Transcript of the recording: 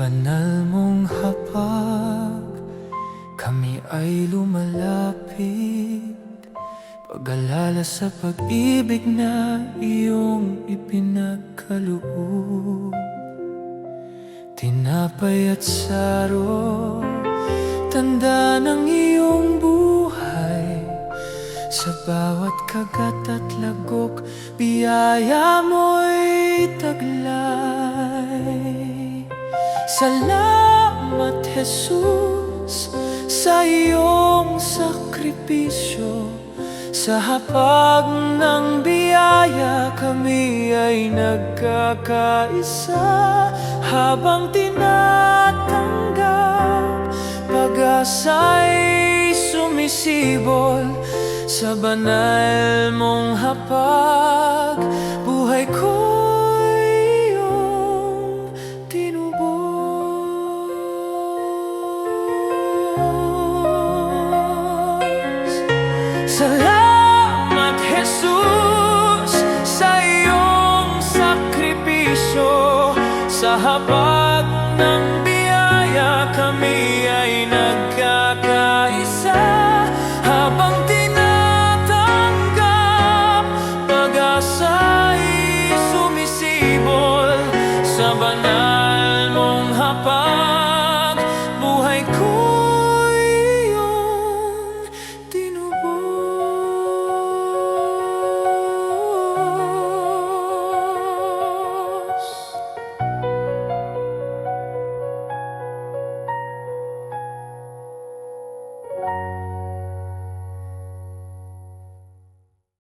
banal mong hapag Kami ay lumalapit. Pag-alala sa pag-ibig na iyong ipinagkaloob Tinapay at saro Tanda ng iyong buhay. Sa bawat kagat at lagok Biyaya mo'y taglay Salamat Jesus Sa iyong sakripisyo. Sa hapag ng biyaya Kami ay nagkakaisa. Habang tinatanggap Pag-asa'y sumisibol. Sa banal mong hapag Buhay ko'y Salamat Jesus sa iyong sakripisyo Sa habag ng